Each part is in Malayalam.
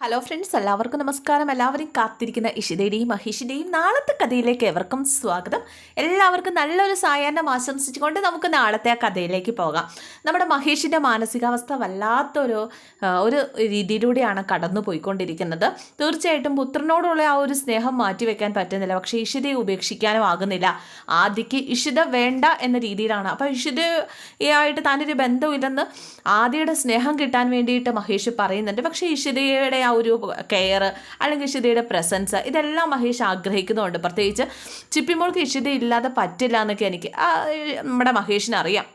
ഹലോ ഫ്രണ്ട്സ് എല്ലാവർക്കും നമസ്കാരം. എല്ലാവരെയും കാത്തിരിക്കുന്ന ഇഷിതയുടെയും മഹിഷിന്റെയും നാളത്തെ കഥയിലേക്ക് എവർക്കും സ്വാഗതം. എല്ലാവർക്കും നല്ലൊരു സായാഹ്നം ആശംസിച്ചുകൊണ്ട് നമുക്ക് നാളത്തെ ആ കഥയിലേക്ക് പോകാം. നമ്മുടെ മഹേഷിന്റെ മാനസികാവസ്ഥ വല്ലാത്തൊരു ഒരു രീതിയിലൂടെയാണ് കടന്നു പോയിക്കൊണ്ടിരിക്കുന്നത്. തീർച്ചയായിട്ടും പുത്രനോടുള്ള ആ ഒരു സ്നേഹം മാറ്റിവെക്കാൻ പറ്റുന്നില്ല. പക്ഷേ ഇഷിതയെ ഉപേക്ഷിക്കാനും ആകുന്നില്ല. ആദ്യക്ക് ഇഷിത വേണ്ട എന്ന രീതിയിലാണ്. അപ്പോൾ ഇഷിതയായിട്ട് താനൊരു ബന്ധമില്ലെന്ന് ആദ്യയുടെ സ്നേഹം കിട്ടാൻ വേണ്ടിയിട്ട് മഹേഷ് പറയുന്നുണ്ട്. പക്ഷേ ഇഷിതയുടെ ആ ഒരു കെയർ അല്ലെങ്കിൽ ഇഷിതയുടെ പ്രസൻസ് ഇതെല്ലാം മഹേഷ് ആഗ്രഹിക്കുന്നുണ്ട്. പ്രത്യേകിച്ച് ചിപ്പിമോൾക്ക് ഇഷിത ഇല്ലാതെ പറ്റില്ല എന്നൊക്കെ എനിക്ക് നമ്മുടെ മഹേഷിന് അറിയാം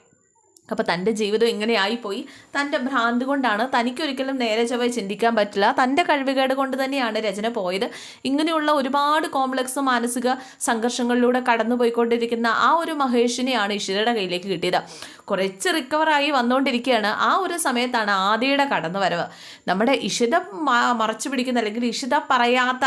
അപ്പോൾ തന്റെ ജീവിതം ഇങ്ങനെ ആയിപ്പോയി തന്റെ ഭ്രാന്ത് കൊണ്ടാണ് തനിക്കൊരിക്കലും നേരെ ചൊവ്വ ചിന്തിക്കാൻ പറ്റില്ല. തന്റെ കഴിവുകേട് കൊണ്ട് തന്നെയാണ് രചന പോയത്. ഇങ്ങനെയുള്ള ഒരുപാട് കോംപ്ലക്സ് മാനസിക സംഘർഷങ്ങളിലൂടെ കടന്നു പോയിക്കൊണ്ടിരിക്കുന്ന ആ ഒരു മഹേഷിനെയാണ് ഇഷിരയുടെ കയ്യിലേക്ക് കിട്ടിയത്. കുറച്ച് റിക്കവറായി വന്നുകൊണ്ടിരിക്കുകയാണ് ആ ഒരു സമയത്താണ് ആദിയുടെ കടന്നു വരവ് നമ്മുടെ ഇഷിത മറച്ചു പിടിക്കുന്ന അല്ലെങ്കിൽ ഇഷിത പറയാത്ത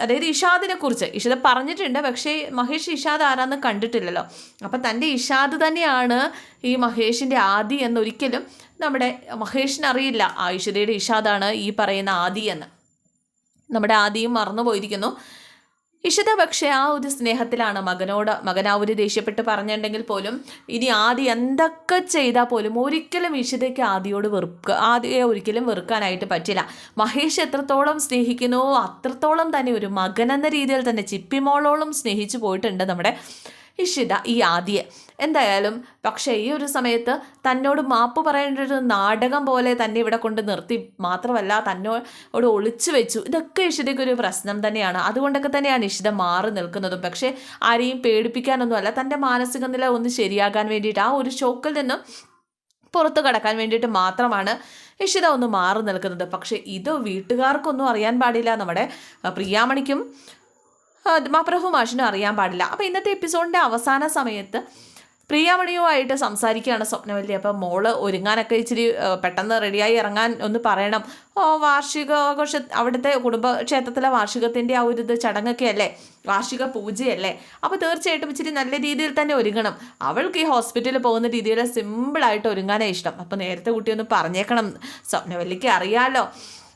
അതായത് ഇഷാദിനെ കുറിച്ച് ഇഷാദ് പറഞ്ഞിട്ടുണ്ട് പക്ഷേ മഹേഷ് ഇഷാദ് ആരാന്ന് കണ്ടിട്ടില്ലല്ലോ. അപ്പം തന്റെ ഇഷാദ് തന്നെയാണ് ഈ മഹേഷിന്റെ ആദി എന്നൊരിക്കലും നമ്മുടെ മഹേഷിന് അറിയില്ല. ആ ഇഷാദാണ് ഈ പറയുന്ന ആദി എന്ന്. നമ്മുടെ ആദിയും മറന്നു പോയിരിക്കുന്നു ഇഷിത പക്ഷേ ആ ഒരു സ്നേഹത്തിലാണ് മകനോട് മകൻ ഒരു ദേഷ്യപ്പെട്ട് പറഞ്ഞിട്ടുണ്ടെങ്കിൽ പോലും ഇനി ആദി എന്തൊക്കെ ചെയ്താൽ പോലും ഒരിക്കലും ഇഷിതയ്ക്ക് ആദിയോട് വെറുക്കുക ആദിയെ ഒരിക്കലും വെറുക്കാനായിട്ട് പറ്റില്ല. മഹേഷ് എത്രത്തോളം സ്നേഹിക്കുന്നുവോ അത്രത്തോളം തന്നെ ഒരു മകൻ എന്ന രീതിയിൽ തന്നെ ചിപ്പിമോളോളം സ്നേഹിച്ചു പോയിട്ടുണ്ട് നമ്മുടെ ഇഷിത ഈ ആദിയെ. എന്തായാലും പക്ഷേ ഈ ഒരു സമയത്ത് തന്നോട് മാപ്പ് പറയേണ്ട ഒരു നാടകം പോലെ തന്നെ ഇവിടെ കൊണ്ട് നിർത്തി. മാത്രമല്ല തന്നോട് ഒളിച്ചു വെച്ചു. ഇതൊക്കെ ഇഷിതയ്ക്ക് ഒരു പ്രശ്നം തന്നെയാണ്. അതുകൊണ്ടൊക്കെ തന്നെയാണ് ഇഷിത മാറി നിൽക്കുന്നതും. പക്ഷേ ആരെയും പേടിപ്പിക്കാനൊന്നുമല്ല തന്റെ മാനസിക നില ഒന്ന് ശരിയാകാൻ വേണ്ടിയിട്ട് ആ ഒരു ഷോക്കിൽ നിന്നും പുറത്തു കടക്കാൻ വേണ്ടിയിട്ട് മാത്രമാണ് ഇഷിത ഒന്ന് മാറി നിൽക്കുന്നത്. പക്ഷേ ഇത് വീട്ടുകാർക്കൊന്നും അറിയാൻ പാടില്ല. നമ്മുടെ പ്രിയാമണിക്കും മാപ്രഭു മാഷിനും അറിയാൻ പാടില്ല. അപ്പോൾ ഇന്നത്തെ എപ്പിസോഡിന്റെ അവസാന സമയത്ത് പ്രിയാമണിയുമായിട്ട് സംസാരിക്കുകയാണ് സ്വപ്നവല്ലി. അപ്പോൾ മോൾ ഒരുങ്ങാനൊക്കെ ഇച്ചിരി പെട്ടെന്ന് റെഡിയായി ഇറങ്ങാൻ ഒന്ന് പറയണം. ഓ വാർഷികാഘോഷ അവിടുത്തെ കുടുംബക്ഷേത്രത്തിലെ വാർഷികത്തിന്റെ ആ ഒരു ഇത് ചടങ്ങൊക്കെ അല്ലേ? വാർഷിക പൂജയല്ലേ? അപ്പോൾ തീർച്ചയായിട്ടും ഇച്ചിരി നല്ല രീതിയിൽ തന്നെ ഒരുങ്ങണം. അവൾക്ക് ഈ ഹോസ്പിറ്റലിൽ പോകുന്ന രീതിയിൽ സിമ്പിളായിട്ട് ഒരുങ്ങാനേ ഇഷ്ടം. അപ്പോൾ നേരത്തെ കുട്ടിയൊന്ന് പറഞ്ഞേക്കണം. സ്വപ്നവല്ലിക്ക് അറിയാലോ.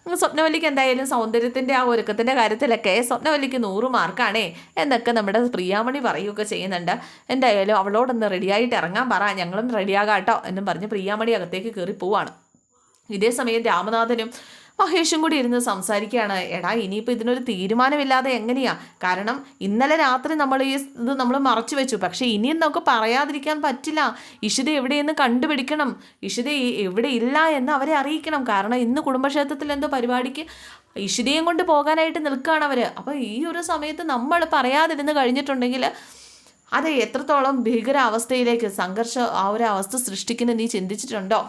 സ്വപ്നവല്ലിക്ക് എന്തായാലും സൗന്ദര്യത്തിന്റെ ആ ഒരുക്കത്തിന്റെ കാര്യത്തിലൊക്കെ സ്വപ്നവല്ലിക്ക് നൂറ് മാർക്കാണേ എന്നൊക്കെ നമ്മുടെ പ്രിയാമണി പറയുകയൊക്കെ ചെയ്യുന്നുണ്ട്. എന്തായാലും അവളോടൊന്ന് റെഡിയായിട്ട് ഇറങ്ങാൻ പറ. ഞങ്ങളും റെഡിയാകാം കേട്ടോ എന്നും പറഞ്ഞ് പ്രിയാമണി അകത്തേക്ക് കയറി പോവാണ്. ഇതേ സമയം രാമനാഥനും മഹേഷും കൂടി ഇരുന്ന് സംസാരിക്കുകയാണ്. എടാ ഇനിയിപ്പോൾ ഇതിനൊരു തീരുമാനമില്ലാതെ എങ്ങനെയാ? കാരണം ഇന്നലെ രാത്രി നമ്മൾ ഈ ഇത് നമ്മൾ മറച്ചു വെച്ചു. പക്ഷേ ഇനിയും നമുക്ക് പറയാതിരിക്കാൻ പറ്റില്ല. ഇഷിത എവിടെയെന്ന് കണ്ടുപിടിക്കണം. ഇഷിത എവിടെ ഇല്ല എന്ന് അവരെ അറിയിക്കണം. കാരണം ഇന്ന് കുടുംബക്ഷേത്രത്തിൽ എന്തോ പരിപാടിക്ക് ഇഷിതയും കൊണ്ട് പോകാനായിട്ട് നിൽക്കുകയാണ് അവർ അപ്പോൾ ഈ ഒരു സമയത്ത് നമ്മൾ പറയാതിരുന്ന് കഴിഞ്ഞിട്ടുണ്ടെങ്കിൽ അത് എത്രത്തോളം ഭീകരാവസ്ഥയിലേക്ക് സംഘർഷ ആ ഒരു അവസ്ഥ സൃഷ്ടിക്കുന്ന നീ ചിന്തിച്ചിട്ടുണ്ടോ?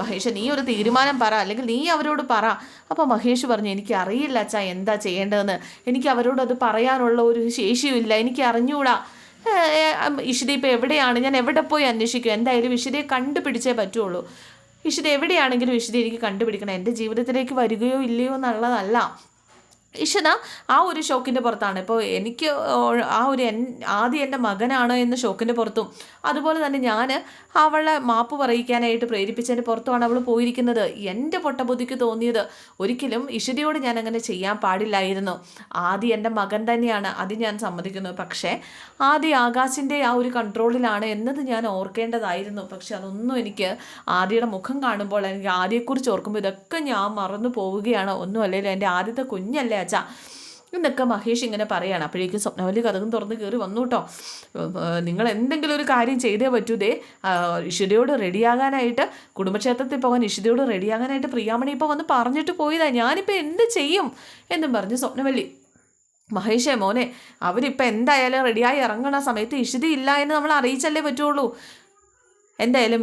മഹേഷ് നീ ഒരു തീരുമാനം പറ അല്ലെങ്കിൽ നീ അവരോട് പറ. അപ്പോൾ മഹേഷ് പറഞ്ഞു എനിക്ക് അറിയില്ല അച്ഛാ എന്താ ചെയ്യേണ്ടതെന്ന്. എനിക്ക് അവരോട് അത് പറയാനുള്ള ഒരു ശേഷിയുമില്ല. എനിക്ക് അറിഞ്ഞുകൂടാ ഇഷിത ഇപ്പോൾ എവിടെയാണ്? ഞാൻ എവിടെ പോയി അന്വേഷിക്കും? എന്തായാലും ഇഷിതയെ കണ്ടുപിടിച്ചേ പറ്റുള്ളൂ. ഇഷിത എവിടെയാണെങ്കിലും ഇഷിത എനിക്ക് കണ്ടുപിടിക്കണം. എന്റെ ജീവിതത്തിലേക്ക് വരികയോ ഇല്ലയോ എന്നുള്ളതല്ല. ഇഷത ആ ഒരു ഷോക്കിന്റെ പുറത്താണ്. ഇപ്പോൾ എനിക്ക് ആ ഒരു എൻ ആദ്യം എന്റെ മകനാണ് എന്ന ഷോക്കിന്റെ പുറത്തും അതുപോലെ തന്നെ ഞാൻ അവളെ മാപ്പ് പറയിക്കാനായിട്ട് പ്രേരിപ്പിച്ചതിന്റെ പുറത്തുമാണ് അവൾ പോയിരിക്കുന്നത്. എന്റെ പൊട്ടബുദ്ധിക്ക് തോന്നിയത് ഒരിക്കലും ഇഷിതയോട് ഞാൻ അങ്ങനെ ചെയ്യാൻ പാടില്ലായിരുന്നു. ആദ്യം എന്റെ മകൻ തന്നെയാണ് അത് ഞാൻ സമ്മതിക്കുന്നു. പക്ഷേ ആദ്യം ആകാശിന്റെ ആ ഒരു കൺട്രോളിലാണ് എന്നത് ഞാൻ ഓർക്കേണ്ടതായിരുന്നു. പക്ഷെ അതൊന്നും എനിക്ക് ആദ്യയുടെ മുഖം കാണുമ്പോൾ എനിക്ക് ആദ്യയെക്കുറിച്ച് ഓർക്കുമ്പോൾ ഇതൊക്കെ ഞാൻ മറന്നു പോവുകയാണ്. ഒന്നും അല്ലെങ്കിൽ എന്റെ ആദ്യത്തെ കുഞ്ഞല്ലേ അച്ഛാ. എന്നൊക്കെ മഹേഷ് ഇങ്ങനെ പറയാണ്. അപ്പോഴേക്കും സ്വപ്നവല്ലി കഥകും തുറന്ന് കയറി വന്നു കേട്ടോ നിങ്ങൾ എന്തെങ്കിലും ഒരു കാര്യം ചെയ്തേ പറ്റൂതേ ഇഷിതയോട് റെഡിയാകാനായിട്ട് കുടുംബക്ഷേത്രത്തിൽ പോകാൻ ഇഷിതയോട് റെഡിയാകാനായിട്ട് പ്രിയാമണി ഇപ്പോൾ വന്ന് പറഞ്ഞിട്ട് പോയതാ. ഞാനിപ്പോൾ എന്ത് ചെയ്യും എന്നും പറഞ്ഞ് സ്വപ്നവല്ലി. മഹേഷേ മോനെ അവരിപ്പോൾ എന്തായാലും റെഡിയായി ഇറങ്ങണ സമയത്ത് ഇഷിതി ഇല്ല എന്ന് നമ്മൾ അറിയിച്ചല്ലേ പറ്റുള്ളൂ. എന്തായാലും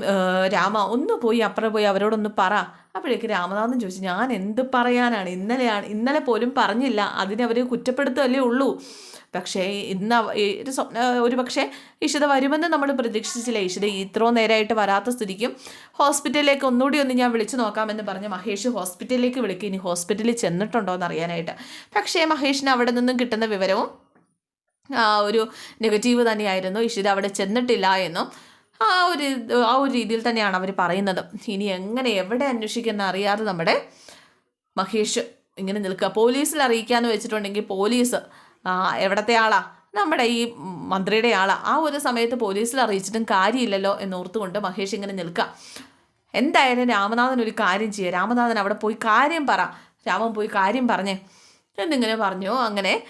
രാമ ഒന്ന് പോയി അപ്പുറം പോയി അവരോടൊന്ന് പറ. അപ്പോഴേക്ക് രാമനാഥൻ ചോദിച്ചു ഞാൻ എന്ത് പറയാനാണ്? ഇന്നലെയാണ് ഇന്നലെ പോലും പറഞ്ഞില്ല. അതിനെ അവർ കുറ്റപ്പെടുത്തുകയല്ലേ ഉള്ളൂ. പക്ഷേ ഇന്ന് ഒരു സ്വപ്ന ഒരു പക്ഷേ ഇഷിത വരുമെന്ന് നമ്മൾ പ്രതീക്ഷിച്ചില്ല. ഇഷിത ഇത്രയും നേരമായിട്ട് വരാത്ത സ്ഥിതിക്കും ഹോസ്പിറ്റലിലേക്ക് ഒന്നുകൂടി ഒന്ന് ഞാൻ വിളിച്ചു നോക്കാമെന്ന് പറഞ്ഞ് മഹേഷ് ഹോസ്പിറ്റലിലേക്ക് വിളിക്കുക ഇനി ഹോസ്പിറ്റലിൽ ചെന്നിട്ടുണ്ടോ എന്ന് അറിയാനായിട്ട്. പക്ഷേ മഹേഷിന് അവിടെ നിന്നും കിട്ടുന്ന വിവരവും ഒരു നെഗറ്റീവ് തന്നെയായിരുന്നു. ഇഷിത അവിടെ ചെന്നിട്ടില്ല എന്നും ആ ഒരു ആ ഒരു രീതിയിൽ തന്നെയാണ് അവർ പറയുന്നത്. ഇനി എങ്ങനെ എവിടെ അന്വേഷിക്കുന്ന അറിയാതെ നമ്മുടെ മഹേഷ് ഇങ്ങനെ നിൽക്കുക. പോലീസിൽ അറിയിക്കാന്ന് വെച്ചിട്ടുണ്ടെങ്കിൽ പോലീസ് എവിടത്തെ ആളാ? നമ്മുടെ ഈ മന്ത്രിയുടെ ആളാ. ആ ഒരു സമയത്ത് പോലീസിൽ അറിയിച്ചിട്ടും കാര്യമില്ലല്ലോ എന്നോർത്തുകൊണ്ട് മഹേഷ് ഇങ്ങനെ നിൽക്കുക. എന്തായാലും രാമനാഥൻ ഒരു കാര്യം ചെയ്യുക രാമനാഥൻ അവിടെ പോയി കാര്യം പറ. രാമൻ പോയി കാര്യം പറഞ്ഞേ. എന്നിങ്ങനെ പറഞ്ഞു. അങ്ങനെ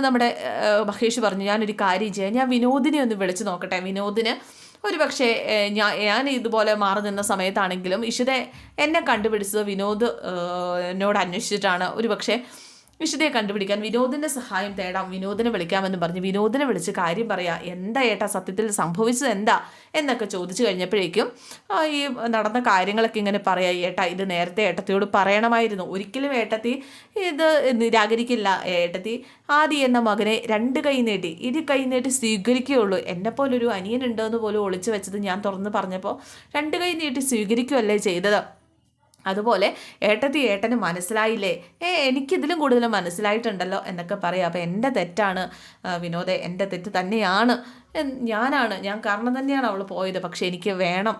നമ്മുടെ മഹേഷ് പറഞ്ഞു ഞാനൊരു കാര്യം ചെയ്യാം. ഞാൻ വിനോദിനെ ഒന്ന് വിളിച്ചു നോക്കട്ടെ. വിനോദിന് ഒരു പക്ഷേ ഞാൻ ഞാൻ ഇതുപോലെ മാറി നിന്ന സമയത്താണെങ്കിലും ഇഷിത എന്നെ കണ്ടുപിടിച്ചത് വിനോദ് എന്നോട് അന്വേഷിച്ചിട്ടാണ്. ഒരു പക്ഷേ വിശുദ്ധയെ കണ്ടുപിടിക്കാൻ വിനോദിന്റെ സഹായം തേടാം വിനോദിനെ വിളിക്കാമെന്ന് പറഞ്ഞ് വിനോദിനെ വിളിച്ച് കാര്യം പറയാം എന്താ ഏട്ടാ സത്യത്തിൽ സംഭവിച്ചത് എന്താ എന്നൊക്കെ ചോദിച്ചു കഴിഞ്ഞപ്പോഴേക്കും ഈ നടന്ന കാര്യങ്ങളൊക്കെ ഇങ്ങനെ പറയാം ഏട്ടാ ഇത് നേരത്തെ ഏട്ടത്തിയോട് പറയണമായിരുന്നു. ഒരിക്കലും ഏട്ടത്തി ഇത് നിരാകരിക്കില്ല. ഏട്ടത്തി ആദി എന്ന മകനെ രണ്ട് കൈ നീട്ടി ഇരു കൈ നീട്ടി സ്വീകരിക്കുകയുള്ളൂ. എന്നെ പോലൊരു അനിയനുണ്ടോ എന്ന് പോലും ഒളിച്ചു വെച്ചത് ഞാൻ തുറന്ന് പറഞ്ഞപ്പോൾ രണ്ട് കൈ നീട്ടി സ്വീകരിക്കുകയല്ലേ ചെയ്തത്? അതുപോലെ ഏട്ടത്തി ഏട്ടന് മനസ്സിലായില്ലേ? ഏ എനിക്കിതിലും കൂടുതൽ മനസ്സിലായിട്ടുണ്ടല്ലോ എന്നൊക്കെ പറയാം. അപ്പോൾ എന്റെ തെറ്റാണ് വിനോദ എന്റെ തെറ്റ് തന്നെയാണ്. ഞാനാണ് ഞാൻ കാരണം തന്നെയാണ് അവൾ പോയത്. പക്ഷേ എനിക്ക് വേണം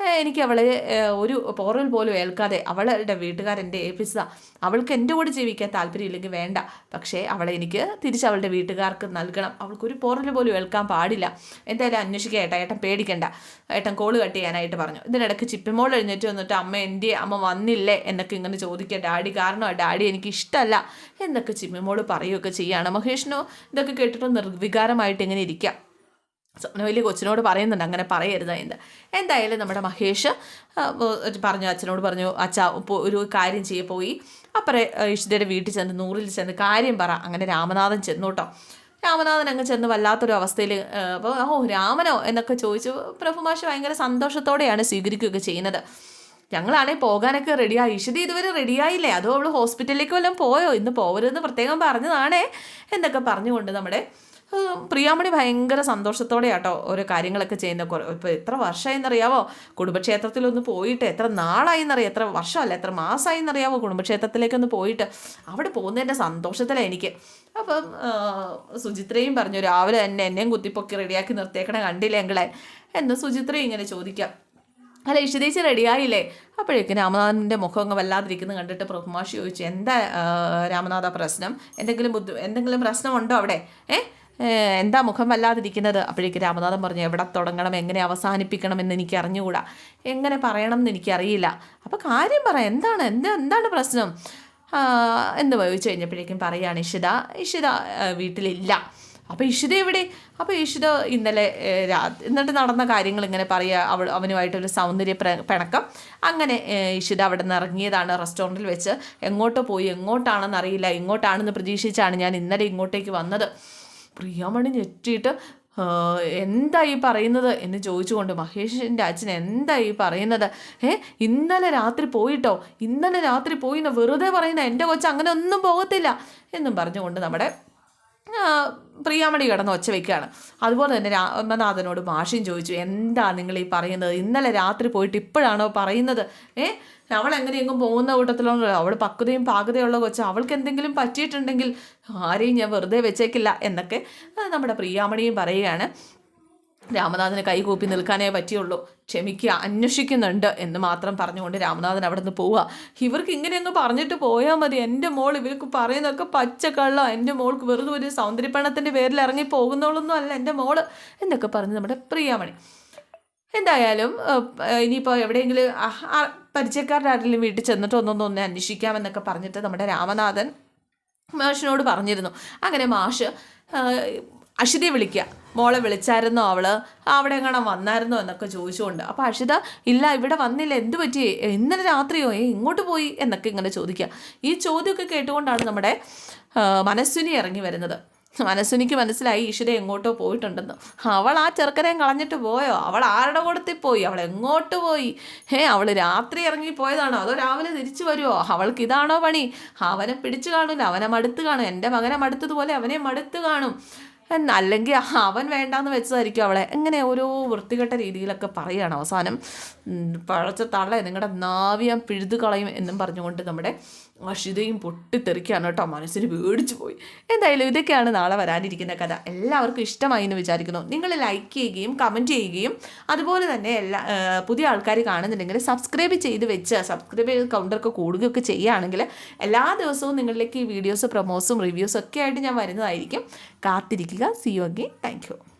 എനിക്ക് അവളെ ഒരു പോറൽ പോലും ഏൽക്കാതെ അവളുടെ വീട്ടുകാരെന്റെ ഏൽപ്പിച്ചതാ. അവൾക്ക് എന്റെ കൂടെ ജീവിക്കാൻ താല്പര്യമില്ലെങ്കിൽ വേണ്ട. പക്ഷേ അവളെ എനിക്ക് തിരിച്ച് അവളുടെ വീട്ടുകാർക്ക് നൽകണം. അവൾക്കൊരു പോറൽ പോലും ഏൽക്കാൻ പാടില്ല. എന്തായാലും അന്വേഷിക്കുക ഏട്ടാ. ഏട്ടൻ പേടിക്കണ്ട. ഏട്ടൻ കോൾ കട്ട് ചെയ്യാനായിട്ട് പറഞ്ഞു. ഇതിനിടയ്ക്ക് ചിപ്പിമോൾ എഴുന്നേറ്റ് വന്നിട്ട് അമ്മ എന്റെ അമ്മ വന്നില്ലേ? എന്നൊക്കെ ഇങ്ങനെ ചോദിക്കുക. ഡാഡി കാരണം? ഡാഡി എനിക്ക് ഇഷ്ടമല്ല എന്നൊക്കെ ചിപ്പിമോൾ പറയുകയൊക്കെ ചെയ്യുകയാണ് മഹേഷിനോ ഇതൊക്കെ കേട്ടിട്ട് നിർവികാരമായിട്ട് ഇങ്ങനെ ഇരിക്കാം. സ്വപ്ന വലിയ കൊച്ചിനോട് പറയുന്നുണ്ട് അങ്ങനെ പറയരുത് എന്ന്. എന്തായാലും നമ്മുടെ മഹേഷ് പറഞ്ഞു അച്ഛനോട് പറഞ്ഞു അച്ഛ ഒരു കാര്യം ചെയ്യ പോയി. അപ്പറേ ഇഷിതയുടെ വീട്ടിൽ ചെന്ന് നൂറിൽ ചെന്ന് കാര്യം പറ. അങ്ങനെ രാമനാഥൻ ചെന്നു രാമനാഥൻ അങ്ങ് ചെന്ന് വല്ലാത്തൊരു അവസ്ഥയിൽ അപ്പോൾ ഓ രാമനോ? എന്നൊക്കെ ചോദിച്ചു. പ്രഭുമാഷ് ഭയങ്കര സന്തോഷത്തോടെയാണ് സ്വീകരിക്കുകയൊക്കെ ചെയ്യുന്നത്. ഞങ്ങളാണെങ്കിൽ പോകാനൊക്കെ റെഡിയായി ഇഷിത ഇതുവരെ റെഡിയായില്ലേ? അതോ അവൾ ഹോസ്പിറ്റലിലേക്ക് വല്ലതും പോയോ? ഇന്ന് പോകരുതെന്ന് പ്രത്യേകം പറഞ്ഞതാണേ എന്നൊക്കെ പറഞ്ഞുകൊണ്ട് നമ്മുടെ പ്രിയാമണി ഭയങ്കര സന്തോഷത്തോടെ ആട്ടോ ഓരോ കാര്യങ്ങളൊക്കെ ചെയ്യുന്ന ഇപ്പോൾ എത്ര വർഷമായി എന്നറിയാവോ കുടുംബക്ഷേത്രത്തിലൊന്ന് പോയിട്ട് എത്ര നാളായി എന്നറിയാം എത്ര വർഷമല്ല എത്ര മാസമായി എന്നറിയാവോ കുടുംബക്ഷേത്രത്തിലേക്കൊന്ന് പോയിട്ട്? അവിടെ പോകുന്നതിന്റെ സന്തോഷത്തിലാണ് എനിക്ക്. അപ്പം സുചിത്രയും പറഞ്ഞു രാവിലെ തന്നെ എന്നെയും കുത്തിപ്പൊക്കി റെഡിയാക്കി നിർത്തിയേക്കണ കണ്ടില്ലേ എങ്കിലേ എന്ന് സുചിത്രയും ഇങ്ങനെ ചോദിക്കാം. അല്ല ഇഷിതേച്ചി റെഡിയായില്ലേ? അപ്പോഴേക്കും രാമനാഥന്റെ മുഖം അങ്ങ് വല്ലാതിരിക്കുന്നത് കണ്ടിട്ട് പ്രഭുമാഷി ചോദിച്ചു എന്താ രാമനാഥ പ്രശ്നം? എന്തെങ്കിലും ബുദ്ധി എന്തെങ്കിലും പ്രശ്നമുണ്ടോ അവിടെ? ഏ ഏ, എന്താ മുഖം വല്ലാതിരിക്കുന്നത്? അപ്പോഴേക്ക് രാമനാഥൻ പറഞ്ഞു എവിടെ തുടങ്ങണം? എങ്ങനെ അവസാനിപ്പിക്കണം എന്ന് എനിക്ക് അറിഞ്ഞുകൂടാ. എങ്ങനെ പറയണം എന്ന് എനിക്കറിയില്ല. അപ്പോൾ കാര്യം പറ എന്താണ്? എന്താ എന്താണ് പ്രശ്നം? എന്ന് ചോദിച്ചു കഴിഞ്ഞപ്പോഴേക്കും പറയുകയാണ് ഇഷിത ഇഷിത വീട്ടിലില്ല. അപ്പോൾ ഇഷിത എവിടെ? അപ്പോൾ ഇഷിത ഇന്നലെ എന്നിട്ട് നടന്ന കാര്യങ്ങൾ ഇങ്ങനെ പറയുക അവൾ അവനുമായിട്ടൊരു സൗന്ദര്യ പിണക്കം. അങ്ങനെ ഇഷിത അവിടെ നിന്ന് ഇറങ്ങിയതാണ് റെസ്റ്റോറന്റിൽ വെച്ച്. എങ്ങോട്ട് പോയി എങ്ങോട്ടാണെന്ന് അറിയില്ല ഇങ്ങോട്ടാണെന്ന് പ്രതീക്ഷിച്ചാണ് ഞാൻ ഇന്നലെ ഇങ്ങോട്ടേക്ക് വന്നത്. പ്രിയമണി ഞെട്ടിയിട്ട് എന്താ ഈ പറയുന്നത്? എന്ന് ചോദിച്ചുകൊണ്ട് മഹേഷിന്റെ അച്ഛൻ എന്താ ഈ പറയുന്നത്? ഏ ഇന്നലെ രാത്രി പോയിട്ടോ? ഇന്നലെ രാത്രി പോയിന്ന് വെറുതെ പറയുന്ന എന്റെ കൊച്ചു അങ്ങനെ ഒന്നും പോകത്തില്ല എന്നും പറഞ്ഞുകൊണ്ട് നമ്മുടെ പ്രിയാമണി കിടന്ന് ഒച്ച വെക്കുകയാണ്. അതുപോലെ തന്നെ രാമനാഥനോട് മാഷിയും ചോദിച്ചു എന്താ നിങ്ങൾ ഈ പറയുന്നത്? ഇന്നലെ രാത്രി പോയിട്ട് ഇപ്പോഴാണോ പറയുന്നത്? ഏ അവൾ എങ്ങനെയെങ്കിലും പോകുന്ന കൂട്ടത്തിലുള്ള അവൾ പക്വതയും പാകതയുള്ള കൊച്ച് അവൾക്ക് എന്തെങ്കിലും പറ്റിയിട്ടുണ്ടെങ്കിൽ ആരെയും ഞാൻ വെറുതെ വെച്ചേക്കില്ല എന്നൊക്കെ നമ്മുടെ പ്രിയാമണിയും പറയുകയാണ്. രാമനാഥന് കൈകൂപ്പി നിൽക്കാനേ പറ്റിയുള്ളൂ. ക്ഷമിക്കുക അന്വേഷിക്കുന്നുണ്ട് എന്ന് മാത്രം പറഞ്ഞുകൊണ്ട് രാമനാഥൻ അവിടെ നിന്ന് പോവുക. ഇവർക്ക് ഇങ്ങനെ അങ്ങ് പറഞ്ഞിട്ട് പോയാൽ മതി. എന്റെ മോൾ ഇവർക്ക് പറയുന്നതൊക്കെ പച്ചക്കള്ളോ. എന്റെ മോൾക്ക് വെറുതെ ഒരു സൗന്ദര്യപ്പണത്തിന്റെ പേരിൽ ഇറങ്ങി പോകുന്നോളൊന്നും അല്ല എന്റെ മോൾ എന്നൊക്കെ പറഞ്ഞ് നമ്മുടെ പ്രിയാമണി. എന്തായാലും ഇനിയിപ്പോൾ എവിടെയെങ്കിലും പരിചയക്കാരുടെ ആരെങ്കിലും വീട്ടിൽ ചെന്നിട്ട് ഒന്നൊന്നൊന്നെ ഒന്ന് അന്വേഷിക്കാമെന്നൊക്കെ പറഞ്ഞിട്ട് നമ്മുടെ രാമനാഥൻ മാഷിനോട് പറഞ്ഞിരുന്നു. അങ്ങനെ മാഷ് അഷിതയെ വിളിക്കുക. മോളെ വിളിച്ചായിരുന്നോ അവൾ? അവിടെ എങ്ങനെ വന്നായിരുന്നോ എന്നൊക്കെ ചോദിച്ചുകൊണ്ട്. അപ്പോൾ അഷിത ഇല്ല ഇവിടെ വന്നില്ല. എന്ത് പറ്റി? ഇന്നലെ രാത്രിയോ? ഏ ഇങ്ങോട്ട് പോയി എന്നൊക്കെ ഇങ്ങനെ ചോദിക്കുക. ഈ ചോദ്യമൊക്കെ കേട്ടുകൊണ്ടാണ് നമ്മുടെ മനസ്സിനി ഇറങ്ങി വരുന്നത്. മനസ്സിനിക്ക് മനസ്സിലായി ഈശ്വര എങ്ങോട്ടോ പോയിട്ടുണ്ടെന്ന്. അവൾ ആ ചെറുക്കനെയും കളഞ്ഞിട്ട് പോയോ? അവൾ ആരുടെ കൂടത്തിൽ പോയി? അവൾ എങ്ങോട്ട് പോയി? ഏ അവൾ രാത്രി ഇറങ്ങി പോയതാണോ? അതോ രാവിലെ തിരിച്ചു വരുമോ അവൾക്ക് ഇതാണോ പണി? അവനെ പിടിച്ചു കാണില്ല അവനെ മടുത്ത് കാണും. എന്റെ മകനെ മടുത്തതുപോലെ അവനെ മടുത്ത് കാണും. എന്ന് അല്ലെങ്കിൽ അവൻ വേണ്ടാന്ന് വെച്ചതായിരിക്കും അവളെ. എങ്ങനെ ഓരോ വൃത്തികെട്ട രീതിയിലൊക്കെ പറയുകയാണ് അവസാനം. പഴച്ച തള്ള നിങ്ങളുടെ നാവിയം പിഴുതു കളയും എന്നും പറഞ്ഞുകൊണ്ട് നമ്മുടെ അഷിതയും പൊട്ടിത്തെറിക്കുകയാണ് കേട്ടോ മനസ്സിന് പേടിച്ചു പോയി. എന്തായാലും ഇതൊക്കെയാണ് നാളെ വരാനിരിക്കുന്ന കഥ. എല്ലാവർക്കും ഇഷ്ടമായി എന്ന് വിചാരിക്കുന്നു. നിങ്ങൾ ലൈക്ക് ചെയ്യുകയും കമന്റ് ചെയ്യുകയും അതുപോലെ തന്നെ എല്ലാ പുതിയ ആൾക്കാർ കാണുന്നുണ്ടെങ്കിൽ സബ്സ്ക്രൈബ് ചെയ്ത് വെച്ച് സബ്സ്ക്രൈബ് ചെയ്ത് കൗണ്ടറൊക്കെ കൂടുകയൊക്കെ ചെയ്യുകയാണെങ്കിൽ എല്ലാ ദിവസവും നിങ്ങളിലേക്ക് ഈ വീഡിയോസ് പ്രൊമോസും റിവ്യൂസും ഒക്കെ ആയിട്ട് ഞാൻ വരുന്നതായിരിക്കും. കാത്തിരിക്കുക. See you again thank you